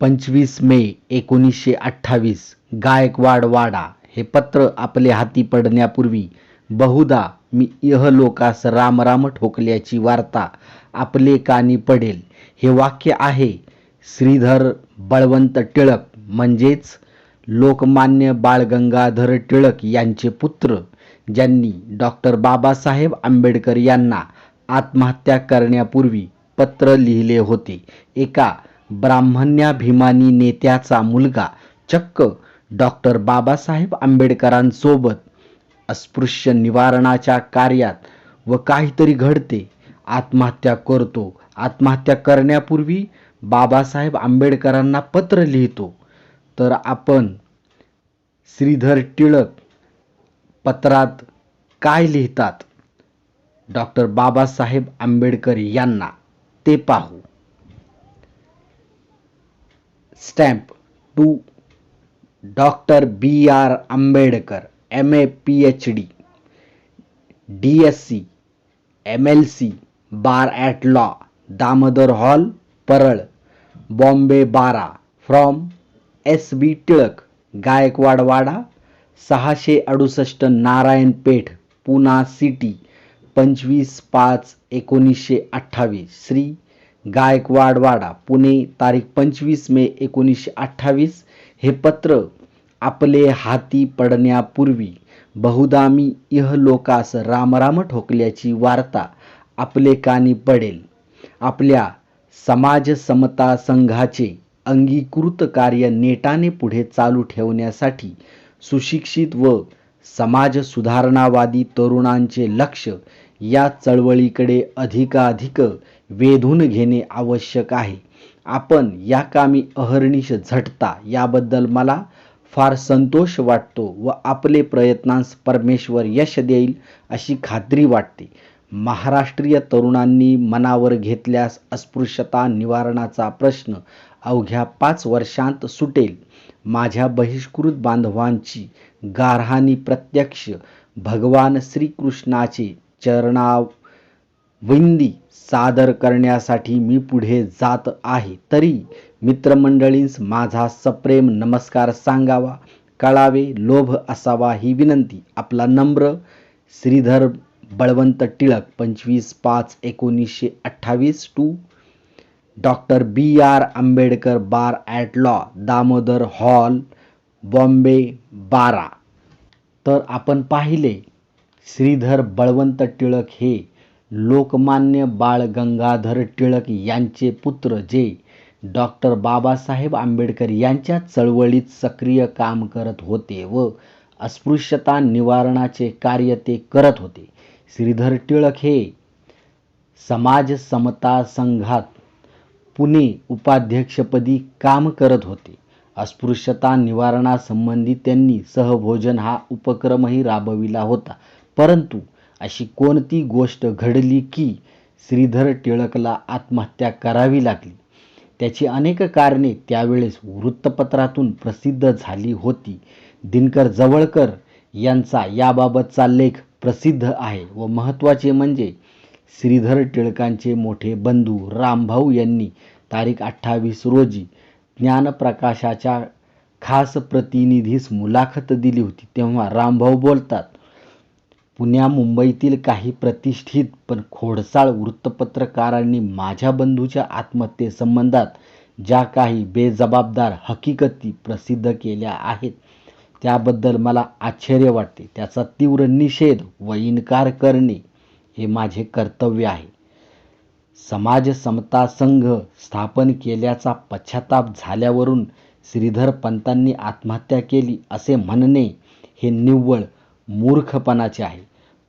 पंचवीस मे एकोणीसशे अठ्ठावीस. गायकवाड वाडा हे पत्र आपले हाती पडण्यापूर्वी बहुधा मी इहलोकास रामराम ठोकल्याची वार्ता आपले कानी पडेल. हे वाक्य आहे श्रीधर बळवंत टिळक म्हणजेच लोकमान्य बाळ गंगाधर टिळक यांचे पुत्र ज्यांनी डॉक्टर बाबासाहेब आंबेडकर यांना आत्महत्या करण्यापूर्वी पत्र लिहिले होते. एका ब्राह्मण्याभिमानी नेत्याचा मुलगा चक्क डॉक्टर बाबासाहेब आंबेडकरांसोबत अस्पृश्य निवारणाच्या कार्यात व काहीतरी घडते आत्महत्या करतो. आत्महत्या करण्यापूर्वी बाबासाहेब आंबेडकरांना पत्र लिहितो. तर आपण श्रीधर टिळक पत्रात काय लिहितात? डॉक्टर बाबासाहेब आंबेडकर यांना. ते पाहू. Stamp to doctor B R Ambedkar M A P H D D S C M L C bar at law Damodar hall Parel Bombay बारा from S B Tilak Gaikwadwada सहाशे अडुसष्ट नारायण पेठ पुना सिटी पंचवीस पाच एकोणीसशे अठ्ठावीस श्री गायकवाडवाडा पुणे तारीख पंचवीस मे एकोणीसशे अठ्ठावीस. हे पत्र आपले हाती पडण्यापूर्वी बहुदा मी इहलोकास रामराम ठोकल्याची वार्ता आपले कानी पडेल. आपल्या समाज समता संघाचे अंगीकृत कार्य नेटाने पुढे चालू ठेवण्यासाठी सुशिक्षित व समाज सुधारणावादी तरुणांचे लक्ष या चळवळीकडे अधिकाधिक वेधून घेणे आवश्यक आहे. आपण या कामी अहर्निश झटता याबद्दल मला फार संतोष वाटतो व आपले प्रयत्नांस परमेश्वर यश देईल अशी खात्री वाटते. महाराष्ट्रीय तरुणांनी मनावर घेतल्यास अस्पृश्यता निवारणाचा प्रश्न अवघ्या पाच वर्षांत सुटेल. माझ्या बहिष्कृत बांधवांची गारहाणी प्रत्यक्ष भगवान श्रीकृष्णाचे चरणाविंदी सादर करण्यासाठी मी पुढे जात आहे. तरी मित्रमंडळींस माझा सप्रेम नमस्कार सांगावा. कळावे लोभ असावा ही विनंती. आपला नम्र श्रीधर बळवंत टिळक पंचवीस पाच एकोणीसशे अठ्ठावीस to doctor B R Ambedkar bar at law Damodar hall Bombay बारा. तर आपण पाहिले श्रीधर बळवंत टिळक हे लोकमान्य बाळ गंगाधर टिळक यांचे पुत्र जे डॉक्टर बाबासाहेब आंबेडकर यांच्या चळवळीत सक्रिय काम करत होते व अस्पृश्यता निवारणाचे कार्य ते करत होते. श्रीधर टिळक हे समाज समता संघात पुणे उपाध्यक्षपदी काम करत होते. अस्पृश्यता निवारणासंबंधी त्यांनी सहभोजन हा उपक्रमही राबविला होता. परंतु अशी कोणती गोष्ट घडली की श्रीधर टिळकला आत्महत्या करावी लागली? त्याची अनेक कारणे त्यावेळेस वृत्तपत्रातून प्रसिद्ध झाली होती. दिनकर जवळकर यांचा याबाबतचा लेख प्रसिद्ध आहे व महत्त्वाचे म्हणजे श्रीधर टिळकांचे मोठे बंधू रामभाऊ यांनी तारीख अठ्ठावीस रोजी ज्ञानप्रकाशाच्या खास प्रतिनिधीस मुलाखत दिली होती. तेव्हा रामभाऊ बोलतात पुण्या मुंबईतील काही प्रतिष्ठित पण खोडसाळ वृत्तपत्रकारांनी माझ्या बंधूच्या आत्महत्येसंबंधात ज्या काही बेजबाबदार हकीकती प्रसिद्ध केल्या आहेत त्याबद्दल मला आश्चर्य वाटते. त्याचा तीव्र निषेध व इन्कार करणे हे माझे कर्तव्य आहे. समाज समता संघ स्थापन केल्याचा पश्चाताप झाल्यावरून श्रीधर पंतांनी आत्महत्या केली असे म्हणणे हे निव्वळ मूर्खपणाचे आहे.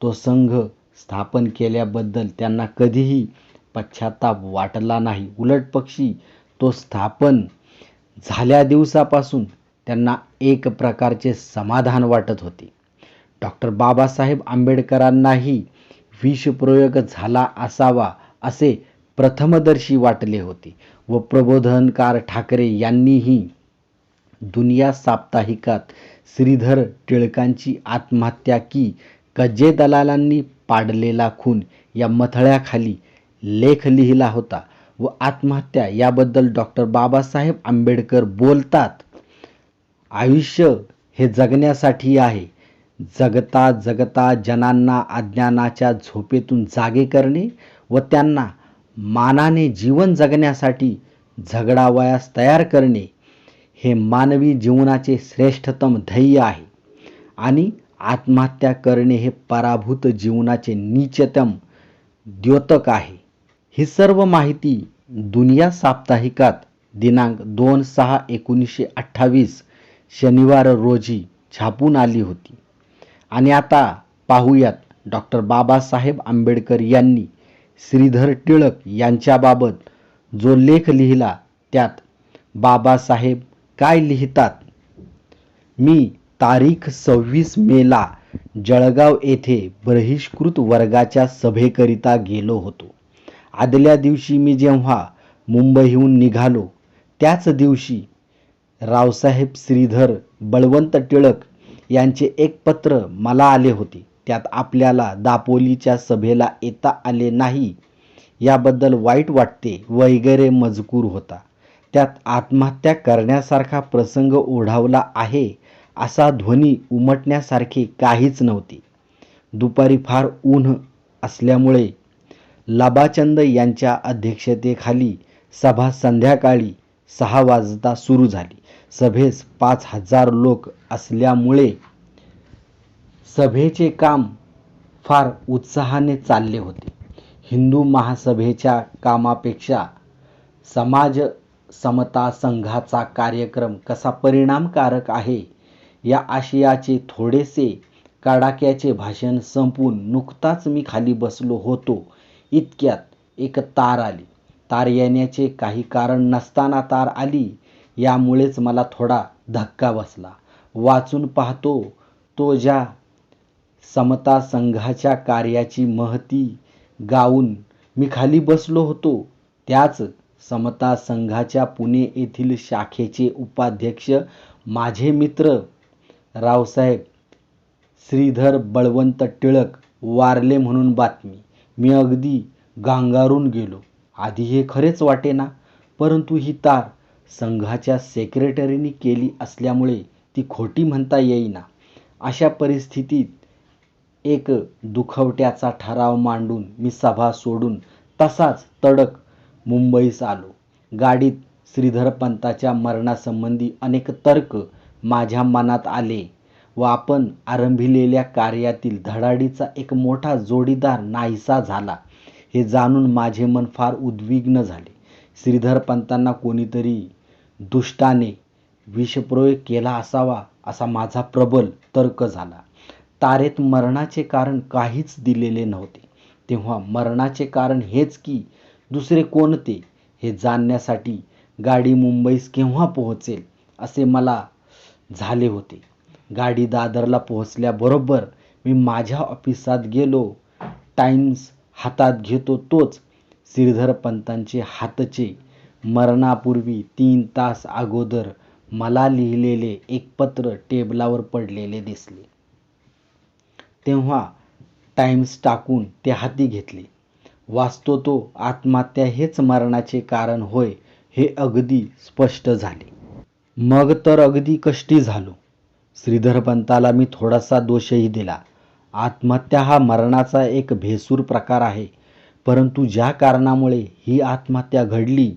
तो संघ स्थापन केल्याबद्दल त्यांना कधीही पश्चाताप वाटला नाही. उलट पक्षी तो स्थापन झाल्या दिवसापासून त्यांना एक प्रकारचे समाधान वाटत होते. डॉक्टर बाबासाहेब आंबेडकरांनाही विषप्रयोग झाला असावा असे प्रथमदर्शी वाटले होते व प्रबोधनकार ठाकरे यांनीही दुनिया साप्ताहिकात श्रीधर टिळकांची आत्महत्या की कजे दलालांनी पाडलेला खून या मथळ्याखाली लेख लिहिला होता व आत्महत्या याबद्दल डॉक्टर बाबासाहेब आंबेडकर बोलतात आयुष्य हे जगण्यासाठी आहे. जगता जगता जनांना अज्ञानाच्या झोपेतून जागे करणे व त्यांना मानाने जीवन जगण्यासाठी झगडावयास तयार करणे हे मानवी जीवनाचे श्रेष्ठतम ध्येय आहे. आणि आत्महत्या करणे हे पराभूत जीवनाचे नीचतम द्योतक आहे. ही सर्व माहिती दुनिया साप्ताहिकात दिनांक दोन सहा एकोणीसशे अठ्ठावीस शनिवार रोजी छापून आली होती. आणि आता पाहूयात डॉक्टर बाबासाहेब आंबेडकर यांनी श्रीधर टिळक यांच्याबाबत जो लेख लिहिला त्यात बाबासाहेब काय लिहितात? मी तारीख सव्वीस मेला जळगाव येथे बहिष्कृत वर्गाच्या सभेकरिता गेलो होतो. आदल्या दिवशी मी जेव्हा मुंबईहून निघालो त्याच दिवशी रावसाहेब श्रीधर बळवंत टिळक यांचे एक पत्र मला आले होते. त्यात आपल्याला दापोलीच्या सभेला येता आले नाही याबद्दल वाईट वाटते वगैरे मजकूर होता. त्यात आत्महत्या करण्यासारखा प्रसंग ओढावला आहे असा ध्वनी उमटण्यासारखे काहीच नव्हते. दुपारी फार ऊन असल्यामुळे लबाचंद यांच्या अध्यक्षतेखाली सभा संध्याकाळी सहा वाजता सुरू झाली. सभेस पाच हजार लोक असल्यामुळे सभेचे काम फार उत्साहाने चालले होते. हिंदू महासभेच्या कामापेक्षा समाज समता संघाचा कार्यक्रम कसा परिणामकारक आहे या आशयाचे थोडेसे कडाक्याचे भाषण संपून नुकताच मी खाली बसलो होतो. इतक्यात एक तार आली. तार येण्याचे काही कारण नसताना तार आली यामुळेच मला थोडा धक्का बसला. वाचून पाहतो तो ज्या समता संघाच्या कार्याची महती गाऊन मी खाली बसलो होतो. त्याच समता संघाच्या पुणे येथील शाखेचे उपाध्यक्ष माझे मित्र रावसाहेब श्रीधर बळवंत टिळक वारले म्हणून बातमी. मी अगदी गांगारून गेलो. आधी हे खरेच वाटेना परंतु ही तार संघाच्या सेक्रेटरीने केली असल्यामुळे ती खोटी म्हणता येईना. अशा परिस्थितीत एक दुखवट्याचा ठराव मांडून मी सभा सोडून तसाच तडक मुंबईस आलो. गाडीत श्रीधरपंताच्या मरणासंबंधी अनेक तर्क माझ्या मनात आले व आपण आरंभिलेल्या कार्यातील धडाडीचा एक मोठा जोडीदार नाहीसा झाला. हे जाणून माझे मन फार उद्विग्न झाले. श्रीधरपंतांना कोणीतरी दुष्टाने विषप्रयोग केला असावा असा माझा प्रबल तर्क झाला. तारेत मरणाचे कारण काहीच दिलेले नव्हते. तेव्हा मरणाचे कारण हेच की दुसरे कोणते हे जाणण्यासाठी गाडी मुंबईस केव्हा पोहोचेल असे मला झाले होते. गाडी दादरला पोहोचल्याबरोबर मी माझ्या ऑफिसात गेलो. टाइम्स हातात घेतो तोच. श्रीधरपंतांचे हातचे मरणापूर्वी तीन तास अगोदर मला लिहिलेले एक पत्र टेबलावर पडलेले दिसले. तेव्हा टाइम्स टाकून ते हाती घेतले. वाचतो तो आत्महत्या हेच मरणाचे कारण होय हे अगदी स्पष्ट झाले. मग तर अगदी कष्टी झालो. श्रीधरपंताला मी थोडासा दोषही दिला. आत्महत्या हा मरणाचा एक भेसूर प्रकार आहे. परंतु ज्या कारणामुळे ही आत्महत्या घडली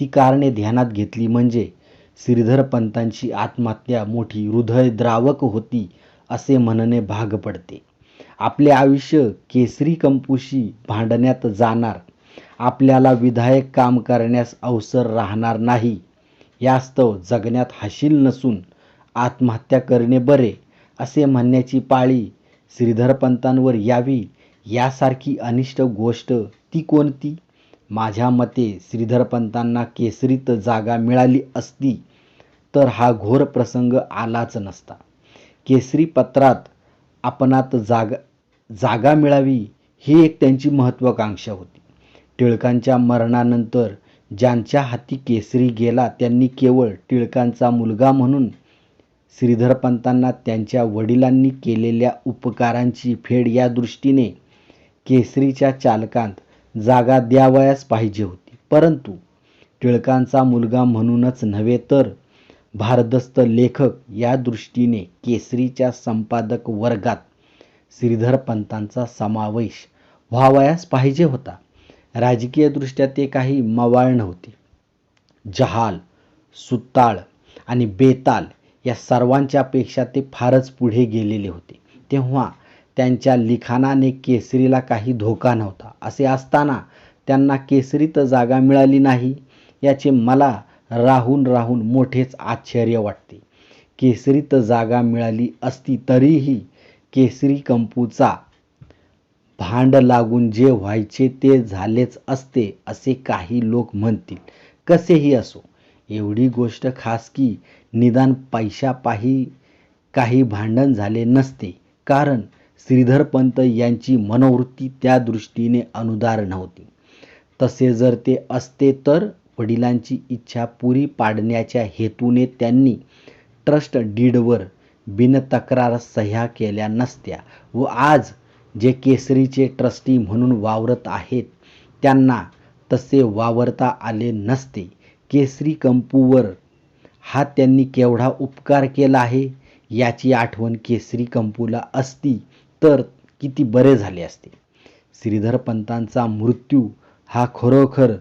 ती कारणे ध्यानात घेतली म्हणजे श्रीधरपंतांची आत्महत्या मोठी हृदयद्रावक होती असे म्हणणे भाग पडते. आपले आयुष्य केसरी कंपूशी भांडण्यात जाणार. आपल्याला विधायक काम करण्यास अवसर राहणार नाही. यास्तव जगण्यात हाशील नसून आत्महत्या करणे बरे असे म्हणण्याची पाळी श्रीधरपंतांवर यावी यासारखी अनिष्ट गोष्ट ती कोणती? माझ्या मते श्रीधरपंतांना केसरीत जागा मिळाली असती तर हा घोर प्रसंग आलाच नसता. केसरी पत्रात आपणात जागा जागा मिळावी ही एक त्यांची महत्त्वाकांक्षा होती. टिळकांच्या मरणानंतर ज्यांच्या हाती केसरी गेला त्यांनी केवळ टिळकांचा मुलगा म्हणून श्रीधरपंतांना त्यांच्या वडिलांनी केलेल्या उपकारांची फेड या दृष्टीने केसरीच्या चालकांत जागा द्यावयास पाहिजे होती. परंतु टिळकांचा मुलगा म्हणूनच नव्हे तर भारदस्त लेखक या दृष्टीने केसरीच्या संपादक वर्गात श्रीधर पंतांचा समावेश व्हावयास पाहिजे होता. राजकीयदृष्ट्या ते काही मवाळ नव्हते. जहाल सुताळ आणि बेताल या सर्वांच्या पेक्षा ते फारच पुढे गेलेले होते. तेव्हा त्यांच्या लिखाणाने केसरीला काही धोका नव्हता. असे असताना त्यांना केसरीत जागा मिळाली नाही याचे मला राहून राहून मोठेच आश्चर्य वाटते. केसरीत जागा मिळाली असती तरीही केसरी कंपूचा भांड लागून जे व्हायचे ते झालेच असते असे काही लोक म्हणतील. कसेही असो एवढी गोष्ट खास की निदान पैशापायी काही भांडण झाले नसते. कारण श्रीधरपंत यांची मनोवृत्ती त्या दृष्टीने अनुदार नव्हती. तसे जर ते असते तर वडिलांची इच्छा पुरी पाडण्याच्या हेतूने त्यांनी ट्रस्ट डीडवर बिनतक्रार सह्या केल्या नसत्या व आज जे केसरीचे ट्रस्टी म्हणून वावरत आहेत त्यांना तसे वावरता आले नसते. केसरी कंपूवर हा त्यांनी केवढा उपकार केला आहे? याची आठवण केसरी कंपूला असती तर किती बरे झाले असते. श्रीधर पंतांचा मृत्यू हा खरोखर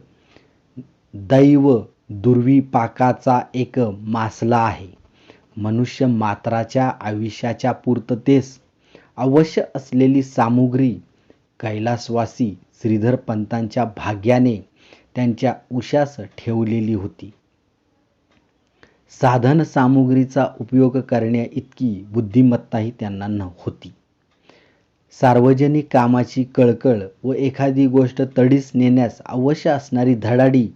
दैव दुर्विपाकाचा एक मासला आहे. मनुष्य मात्राच्या आयुष्याच्या पूर्ततेस अवश्य असलेली सामुग्री कैलासवासी श्रीधर पंतांच्या भाग्याने त्यांच्या उशास ठेवलेली होती. साधन सामुग्रीचा उपयोग करण्या इतकी बुद्धिमत्ताही त्यांना न होती सार्वजनिक कामाची कळकळ व एखादी गोष्ट तडीस नेण्यास अवश्य असणारी धडाडी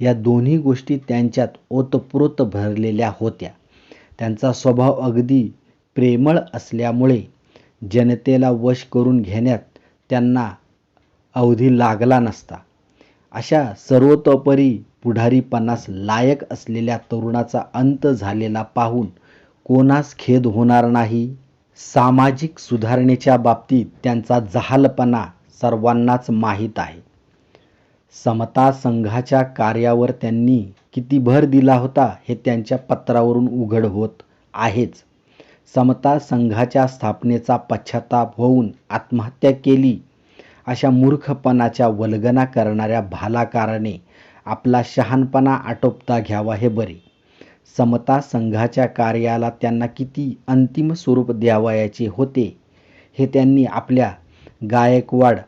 या दोन्ही गोष्टी त्यांच्यात ओतप्रोत भरलेल्या होत्या. त्यांचा स्वभाव अगदी प्रेमळ असल्यामुळे जनतेला वश करून घेण्यात त्यांना अवधी लागला नसता. अशा सर्वतोपरी पुढारीपणास लायक असलेल्या तरुणाचा अंत झालेला पाहून कोणास खेद होणार नाही? सामाजिक सुधारणेच्या बाबतीत त्यांचा जहालपणा सर्वांनाच माहीत आहे. समता संघाच्या कार्यावर त्यांनी किती भर दिला होता हे त्यांच्या पत्रावरून उघड होत आहेच. समता संघाच्या स्थापनेचा पश्चाताप होऊन आत्महत्या केली. अशा मूर्खपणाच्या वल्गना करणाऱ्या भालाकाराने आपला शहाणपणा आटोपता घ्यावा हे बरे. समता संघाच्या कार्याला त्यांना किती अंतिम स्वरूप द्यावयाचे होते हे त्यांनी आपल्या गायकवाड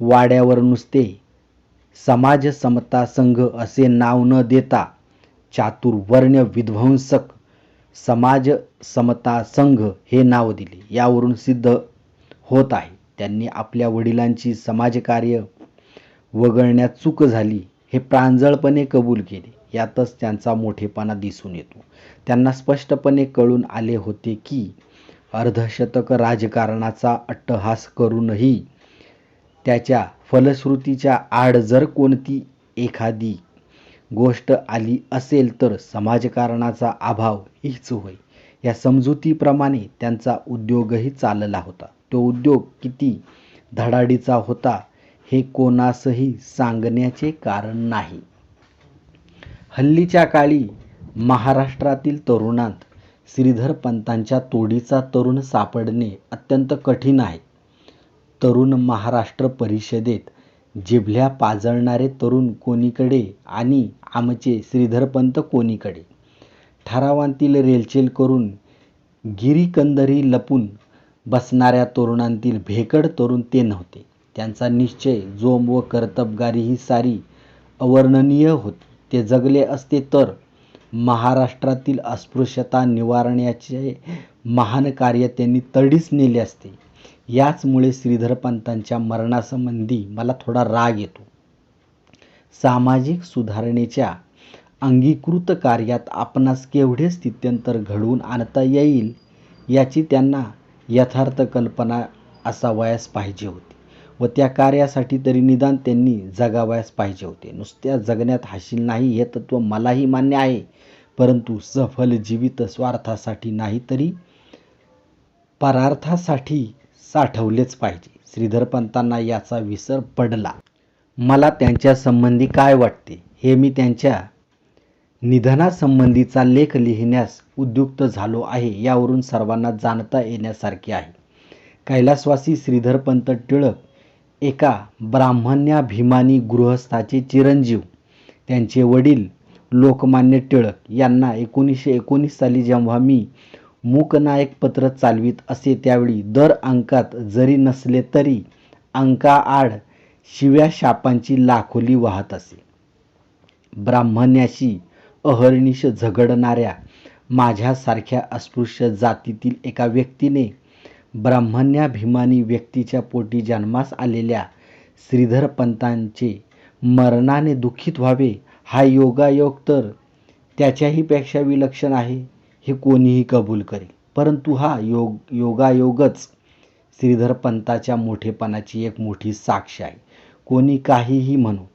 वाड्यावर नुसते समाज समता संघ असे नाव न देता चातुर्वर्ण्य विध्वंसक समाज समता संघ हे नाव दिले. यावरून सिद्ध होत आहे. त्यांनी आपल्या वडिलांची समाजकार्य वगळण्यात चूक झाली हे प्रांजळपणे कबूल केले. यातच त्यांचा मोठेपणा दिसून येतो. त्यांना स्पष्टपणे कळून आले होते की अर्धशतक राजकारणाचा अट्टहास करूनही त्याच्या फलश्रुतीच्या आड जर कोणती एखादी गोष्ट आली असेल तर समाजकारणाचा अभाव हीच होय. या समजुतीप्रमाणे त्यांचा उद्योगही चालला होता. तो उद्योग किती धडाडीचा होता हे कोणासही सांगण्याचे कारण नाही. हल्लीच्या काळी महाराष्ट्रातील तरुणांत श्रीधर पंतांच्या तोडीचा तरुण सापडणे अत्यंत कठीण आहे. तरुण महाराष्ट्र परिषदेत जिभल्या पाजळणारे तरुण कोणीकडे आणि आमचे श्रीधरपंत कोणीकडे? ठरावांतील रेलचेल करून गिरीकंदरी लपून बसणाऱ्या तरुणांतील भेकड तरुण ते नव्हते. त्यांचा निश्चय जोम व कर्तबगारी ही सारी अवर्णनीय होती. ते जगले असते तर महाराष्ट्रातील अस्पृश्यता निवारण्याचे महान कार्य त्यांनी तडीस नेले असते. याचमुळे श्रीधरपंतांच्या मरणासंबंधी मला थोडा राग येतो. सामाजिक सुधारणेच्या अंगीकृत कार्यात आपणास केवढे स्थित्यंतर घडवून आणता येईल याची त्यांना यथार्थ कल्पना असावयास पाहिजे होती व त्या कार्यासाठी तरी निदान त्यांनी जगावयास पाहिजे होते. नुसत्या जगण्यात हाशील नाही हे तत्त्व मलाही मान्य आहे परंतु सफल जीवित स्वार्थासाठी नाही तरी परार्थासाठी साठवलेच पाहिजे. श्रीधरपंतांना याचा विसर पडला. मला त्यांच्या संबंधी काय वाटते हे मी त्यांच्या निधनासंबंधीचा लेख लिहिण्यास उद्युक्त झालो आहे यावरून सर्वांना जाणता येण्यासारखे आहे. कैलासवासी श्रीधरपंत टिळक एका ब्राह्मण्याभिमानी गृहस्थाचे चिरंजीव त्यांचे वडील लोकमान्य टिळक यांना एकोणीसशे एकोणीस साली जेव्हा मी मूकनायक पत्र चालवीत असे त्यावेळी दर अंकात जरी नसले तरी अंकाआड शिव्या शापांची लाखोली वाहत असे. ब्राह्मण्याशी अहर्निश झगडणाऱ्या माझ्यासारख्या अस्पृश्य जातीतील एका व्यक्तीने ब्राह्मण्याभिमानी व्यक्तीच्या पोटी जन्मास आलेल्या श्रीधर पंतांचे मरणाने दुःखित व्हावे हा योगायोग तर त्याच्याही पेक्षा विलक्षण आहे. हे कोणीही कबूल करेल. परंतु हा योग योगायोगच श्रीधरपंताच्या मोठेपणाची एक मोठी साक्ष आहे. कोणी काहीही म्हणो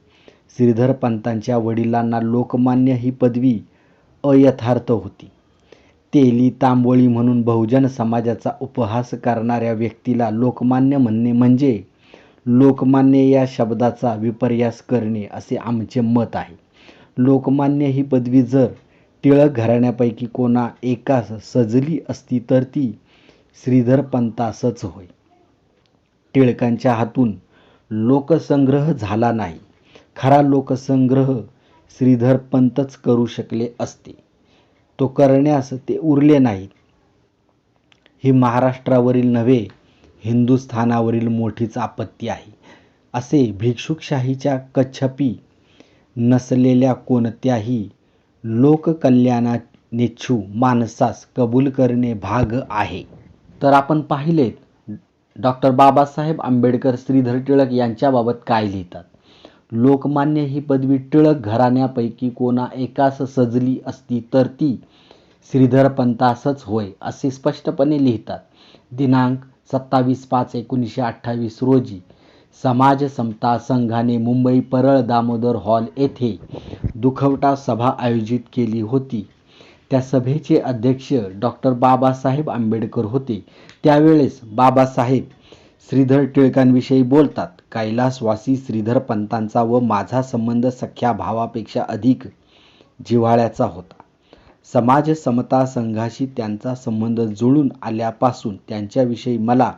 श्रीधरपंतांच्या वडिलांना लोकमान्य ही पदवी अयथार्थ होती. तेली तांबोळी म्हणून बहुजन समाजाचा उपहास करणाऱ्या व्यक्तीला लोकमान्य म्हणणे म्हणजे लोकमान्य या शब्दाचा विपर्यास करणे असे आमचे मत आहे. लोकमान्य ही पदवी जर टिळक घराण्यापैकी कोणा एकास सजली असती तर ती श्रीधरपंतासच होय. टिळकांच्या हातून लोकसंग्रह झाला नाही. खरा लोकसंग्रह श्रीधरपंतच करू शकले असते. तो करण्यास ते उरले नाहीत. ही महाराष्ट्रावरील नव्हे हिंदुस्थानावरील मोठीच आपत्ती आहे असे भिक्षुकशाहीच्या कच्छपी नसलेल्या कोणत्याही लोककल्याणानिच्छू माणसास कबूल करणे भाग आहे. तर आपण पाहिलेत डॉक्टर बाबासाहेब आंबेडकर श्रीधर टिळक यांच्याबाबत काय लिहितात? लोकमान्य ही पदवी टिळक घराण्यापैकी कोणा एकास सजली असती तर ती श्रीधर पंतासच होय असे स्पष्टपणे लिहितात. दिनांक सत्तावीस पाच एकोणीसशे अठ्ठावीस रोजी समाज समता संघाने मुंबई परळ दामोदर हॉल येथे दुखवटा सभा आयोजित केली होती. त्या सभेचे अध्यक्ष डॉक्टर बाबासाहेब आंबेडकर होते. त्यावेळेस बाबासाहेब श्रीधर टिळकांविषयी बोलतात. कैलासवासी श्रीधर पंतांचा व माझा संबंध सख्या भावापेक्षा अधिक जिव्हाळ्याचा होता. समाज समता संघाशी त्यांचा संबंध जुळून आल्यापासून त्यांच्याविषयी मला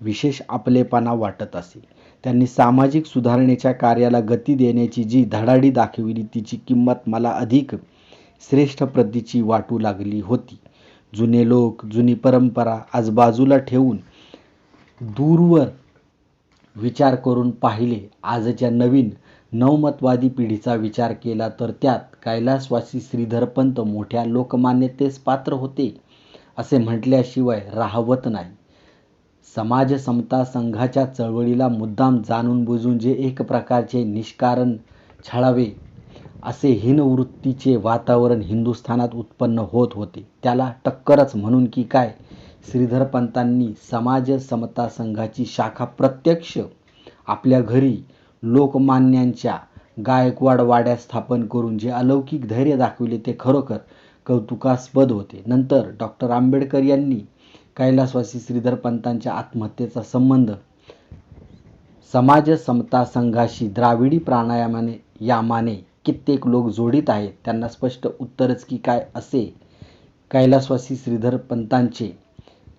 विशेष आपलेपणा वाटत असे. त्यांनी सामाजिक सुधारणेच्या कार्याला गती देण्याची जी धडाडी दाखविली तिची किंमत मला अधिक श्रेष्ठ प्रतीची वाटू लागली होती. जुने लोक जुनी परंपरा आज बाजूला ठेवून दूरवर विचार करून पाहिले. आजच्या नवीन नवमतवादी पिढीचा विचार केला तर त्यात कैलासवासी श्रीधरपंत मोठ्या लोकमान्यतेस पात्र होते असे म्हटल्याशिवाय राहवत नाही. समाज समता संघाच्या चळवळीला मुद्दाम जाणून बुजून जे एक प्रकारचे निष्कारण छळावे असे हीनवृत्तीचे वातावरण हिंदुस्थानात उत्पन्न होत होते. त्याला टक्करच म्हणून की काय? श्रीधरपंतांनी समाज समता संघाची शाखा प्रत्यक्ष आपल्या घरी लोकमान्यांच्या गायकवाड वाड्यात स्थापन करून जे अलौकिक धैर्य दाखविले ते खरोखर कौतुकास्पद होते. नंतर डॉक्टर आंबेडकर यांनी कैलासवासी श्रीधरपंतांच्या आत्महत्येचा संबंध. समाज समता संघाशी द्राविडी प्राणायामाने यामाने कित्येक लोक जोडीत आहेत. त्यांना स्पष्ट उत्तरच की काय असे? कैलासवासी श्रीधरपंतांचे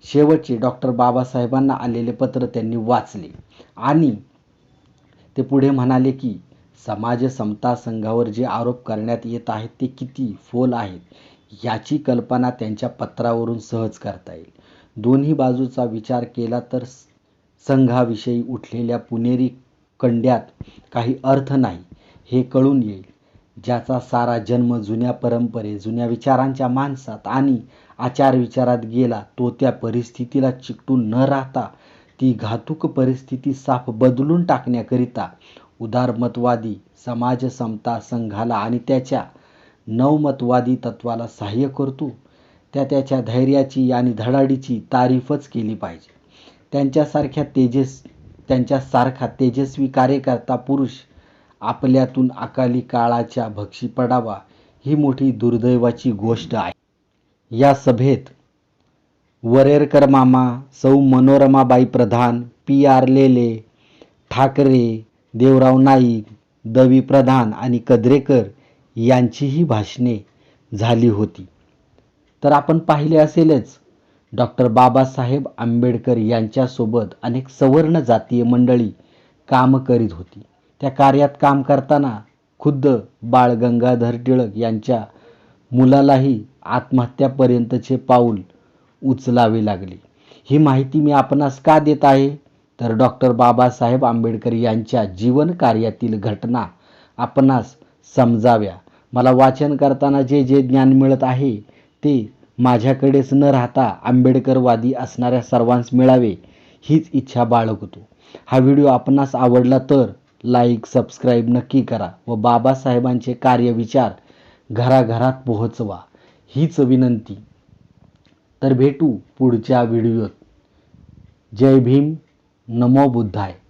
शेवटचे डॉक्टर बाबासाहेबांना आलेले पत्र त्यांनी वाचले आणि ते पुढे म्हणाले की समाज समता संघावर जे आरोप करण्यात येत आहेत ते किती फोल आहेत याची कल्पना त्यांच्या पत्रावरून सहज करता येईल. दोन्ही बाजूचा विचार केला तर संघाविषयी उठलेल्या पुणेरी कंड्यात काही अर्थ नाही हे कळून येईल. ज्याचा सारा जन्म जुन्या परंपरे जुन्या विचारांच्या माणसात आणि आचारविचारात गेला तो त्या परिस्थितीला चिकटून न राहता ती घातूक परिस्थिती साफ बदलून टाकण्याकरिता उदारमतवादी समाज समता संघाला आणि त्याच्या नवमतवादी तत्वाला सहाय्य करतो. त्या त्याच्या धैर्याची आणि धडाडीची तारीफच केली पाहिजे. त्यांच्यासारख्या तेजस त्यांच्यासारखा तेजस्वी कार्यकर्ता पुरुष आपल्यातून अकाली काळाच्या भक्षी पडावा ही मोठी दुर्दैवाची गोष्ट आहे. या सभेत वरेरकर मामा सौ मनोरमाबाई प्रधान पी आर लेले ठाकरे देवराव नाईक दवी प्रधान आणि कद्रेकर यांचीही भाषणे झाली होती. तर आपण पाहिले असेलच. डॉक्टर बाबासाहेब आंबेडकर यांच्यासोबत अनेक सवर्ण जातीय मंडळी काम करीत होती. त्या कार्यात काम करताना खुद्द बाळ गंगाधर टिळक यांच्या मुलालाही आत्महत्यापर्यंतचे पाऊल उचलावे लागले. ही माहिती मी आपणास का देत आहे? तर डॉक्टर बाबासाहेब आंबेडकर यांच्या जीवन कार्यातील घटना आपणास समजाव्या. मला वाचन करताना जे जे ज्ञान मिळत आहे ते माझ्याकडेच न राहता आंबेडकरवादी असणाऱ्या सर्वांस मिळावे हीच इच्छा बाळगतो हा व्हिडिओ आपणास आवडला तर लाईक सबस्क्राईब नक्की करा व बाबासाहेबांचे कार्यविचार घराघरात पोहोचवा. हीच विनंती. तर भेटू पुढच्या व्हिडिओत. जय भीम. नमो बुद्धाय.